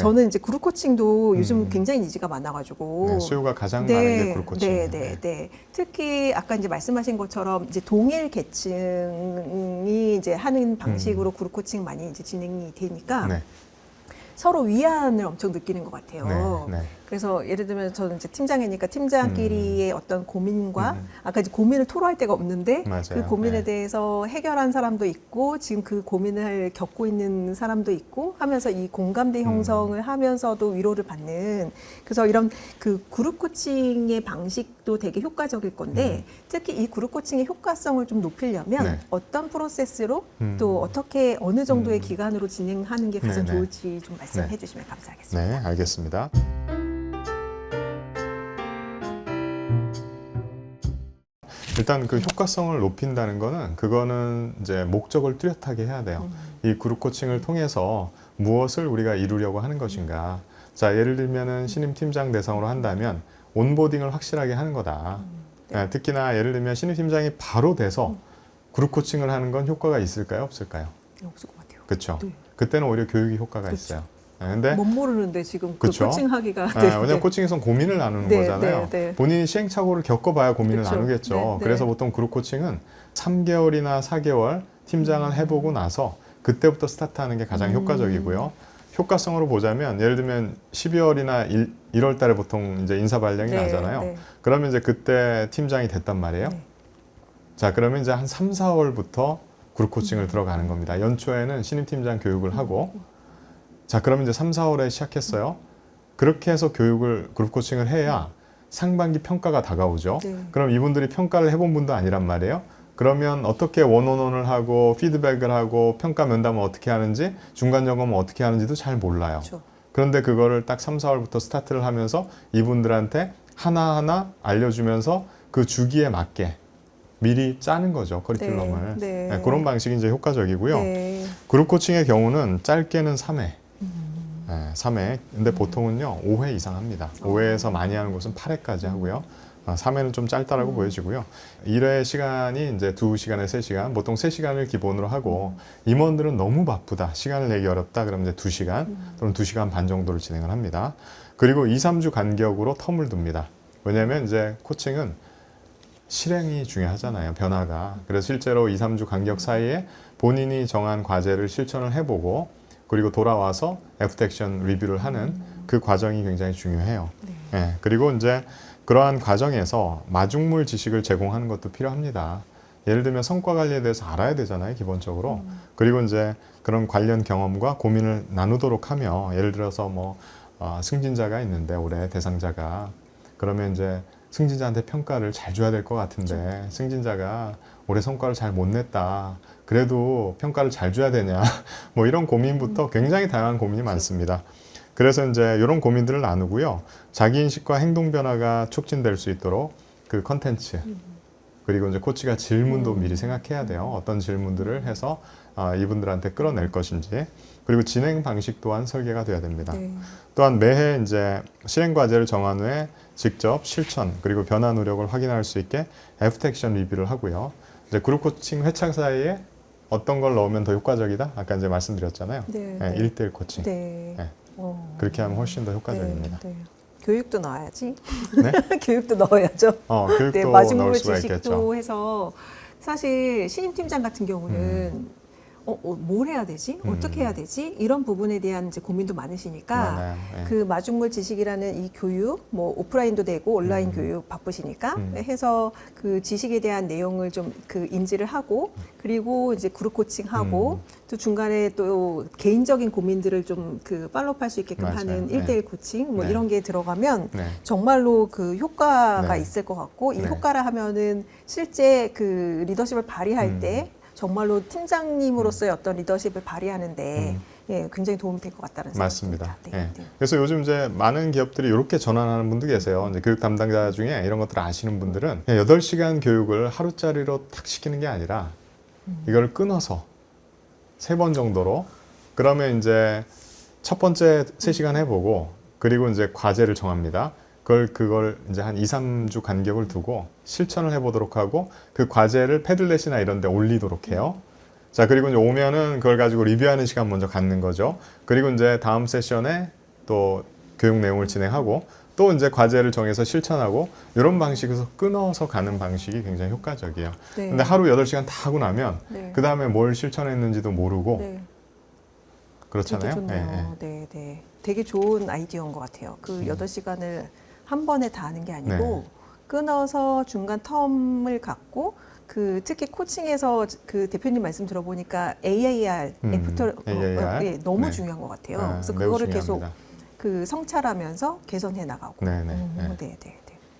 저는 이제 그룹 코칭도 요즘 음. 굉장히 니즈가 많아가지고 네, 수요가 가장 많은 게 그룹 코칭. 네, 네, 네. 특히 아까 이제 말씀하신 것처럼 이제 동일 계층이 이제 하는 방식으로 그룹 코칭 많이 이제 진행이 되니까 음. 네. 서로 위안을 엄청 느끼는 것 같아요. 네, 네. 그래서 예를 들면 저는 이제 팀장이니까 팀장끼리의 어떤 고민과 음. 아까 이제 고민을 토로할 데가 없는데 맞아요. 그 고민에 네. 대해서 해결한 사람도 있고 지금 그 고민을 겪고 있는 사람도 있고 하면서 이 공감대 음. 형성을 하면서도 위로를 받는 그래서 이런 그 그룹 코칭의 방식도 되게 효과적일 건데 특히 이 그룹 코칭의 효과성을 좀 높이려면 음. 네. 어떤 프로세스로 음. 또 어떻게 어느 정도의 음. 기간으로 진행하는 게 가장 네, 네. 좋을지 좀 말씀해 네. 주시면 감사하겠습니다. 네, 알겠습니다. 일단 그 효과성을 높인다는 거는 그거는 이제 목적을 뚜렷하게 해야 돼요. 음. 이 그룹 코칭을 통해서 무엇을 우리가 이루려고 하는 것인가. 자, 예를 들면은 신임 팀장 대상으로 한다면 온보딩을 확실하게 하는 거다. 네. 예, 특히나 예를 들면 신임 팀장이 바로 돼서 그룹 코칭을 하는 건 효과가 있을까요? 없을까요? 없을 것 같아요. 그렇죠. 네. 그때는 오히려 교육이 효과가 그렇죠. 있어요. 예, 근데 못 모르는데 지금 그 그쵸? 코칭하기가 아, 왜냐면 코칭에서는 고민을 나누는 네, 거잖아요. 네, 네. 본인이 시행착오를 겪어봐야 고민을 그쵸. 나누겠죠. 네, 네. 그래서 보통 그룹 코칭은 3개월이나 4개월 팀장을 해보고 나서 그때부터 스타트하는 게 가장 음. 효과적이고요. 효과성으로 보자면 예를 들면 12월이나 1, 1월 달에 보통 이제 인사 발령이 네, 나잖아요. 네. 그러면 이제 그때 팀장이 됐단 말이에요. 네. 자, 그러면 이제 한 3, 4월부터 그룹 음. 코칭을 들어가는 겁니다. 연초에는 신입 팀장 교육을 하고 자, 그러면 이제 3, 4월에 시작했어요. 그렇게 해서 교육을 그룹 코칭을 해야 상반기 평가가 다가오죠. 네. 그럼 이분들이 평가를 해본 분도 아니란 말이에요. 그러면 어떻게 원온원을 하고 피드백을 하고 평가 면담을 어떻게 하는지 중간 점검을 어떻게 하는지도 잘 몰라요. 그렇죠. 그런데 그거를 딱 3, 4월부터 스타트를 하면서 이분들한테 하나하나 알려주면서 그 주기에 맞게 미리 짜는 거죠, 커리큘럼을. 네, 네. 네, 그런 방식이 이제 효과적이고요. 네. 그룹 코칭의 경우는 짧게는 3회. 음. 네, 3회. 근데 보통은요, 5회 이상 합니다. 어. 5회에서 많이 하는 곳은 8회까지 하고요. 아, 3회는 좀 짧다라고 음. 보여지고요. 1회 시간이 이제 2시간에 3시간, 보통 3시간을 기본으로 하고, 임원들은 너무 바쁘다, 시간을 내기 어렵다, 그러면 이제 2시간 음. 또는 2시간 반 정도를 진행을 합니다. 그리고 2, 3주 간격으로 텀을 둡니다. 왜냐면 이제 코칭은 실행이 중요하잖아요, 변화가. 그래서 실제로 2, 3주 간격 사이에 본인이 정한 과제를 실천을 해보고, 그리고 돌아와서 애프터 액션 리뷰를 하는 그 과정이 굉장히 중요해요. 네. 예, 그리고 이제 그러한 과정에서 마중물 지식을 제공하는 것도 필요합니다. 예를 들면 성과 관리에 대해서 알아야 되잖아요, 기본적으로. 그리고 이제 그런 관련 경험과 고민을 나누도록 하며, 예를 들어서 뭐, 어, 승진자가 있는데, 올해 대상자가. 그러면 이제 승진자한테 평가를 잘 줘야 될 것 같은데, 승진자가 올해 성과를 잘 못 냈다. 그래도 평가를 잘 줘야 되냐. 뭐 이런 고민부터 굉장히 다양한 고민이 많습니다. 그래서 이제 이런 고민들을 나누고요. 자기 인식과 행동 변화가 촉진될 수 있도록 그 컨텐츠 그리고 이제 코치가 질문도 미리 생각해야 돼요. 어떤 질문들을 해서 아, 이분들한테 끌어낼 것인지 그리고 진행 방식 또한 설계가 돼야 됩니다. 네. 또한 매해 이제 실행 과제를 정한 후에 직접 실천 그리고 변화 노력을 확인할 수 있게 애프터 액션 리뷰를 하고요. 이제 그룹 코칭 회차 사이에 어떤 걸 넣으면 더 효과적이다? 아까 이제 말씀드렸잖아요. 네. 네, 1대1 코칭. 네. 네. 어. 그렇게 하면 훨씬 더 효과적입니다. 네, 네. 교육도 넣어야지. 네? 교육도 넣어야죠. 어, 교육도 네, 넣을 마중물 수가 지식도 있겠죠. 해서 사실 신임 팀장 같은 경우는 어, 어, 뭘 해야 되지? 음. 어떻게 해야 되지? 이런 부분에 대한 이제 고민도 많으시니까. 네. 그 마중물 지식이라는 이 교육, 뭐 오프라인도 되고 온라인 음. 교육 바쁘시니까 음. 해서 그 지식에 대한 내용을 좀 그 인지를 하고 그리고 이제 그룹 코칭하고 음. 또 중간에 또 개인적인 고민들을 좀 그 팔로우할 수 있게끔 맞아요. 하는 네. 일대일 코칭 뭐 네. 이런 게 들어가면 네. 정말로 그 효과가 네. 있을 것 같고 이 네. 효과를 하면은 실제 그 리더십을 발휘할 음. 때 정말로 팀장님으로서의 어떤 리더십을 발휘하는데 음. 예, 굉장히 도움이 될 것 같다는 생각이 맞습니다. 듭니다. 예. 네, 네. 그래서 요즘 이제 많은 기업들이 이렇게 전환하는 분도 계세요. 이제 교육 담당자 중에 이런 것들을 아시는 분들은 그냥 8시간 교육을 하루짜리로 탁 시키는 게 아니라 음. 이걸 끊어서 세 번 정도로 그러면 이제 첫 번째 3시간 해보고 그리고 이제 과제를 정합니다. 그걸 그걸 이제 한 2, 3주 간격을 두고 실천을 해보도록 하고 그 과제를 패들렛이나 이런 데 올리도록 해요. 자, 그리고 이제 오면은 그걸 가지고 리뷰하는 시간 먼저 갖는 거죠. 그리고 이제 다음 세션에 또 교육 내용을 진행하고 또 이제 과제를 정해서 실천하고 이런 방식에서 끊어서 가는 방식이 굉장히 효과적이에요. 네. 근데 하루 8시간 다 하고 나면 네. 그 다음에 뭘 실천했는지도 모르고 네. 그렇잖아요. 되게 좋네요. 네, 네. 되게 좋은 아이디어인 것 같아요. 그 음. 여덟 시간을 한 번에 다 하는 게 아니고 네. 끊어서 중간 텀을 갖고 그 특히 코칭에서 그 대표님 말씀 들어보니까 AAR, 음, 애프터 AAR. 예, 너무 네. 중요한 것 같아요. 아, 그래서 그거를 계속 중요합니다. 그 성찰하면서 개선해 나가고. 네 네. 음, 네. 네, 네.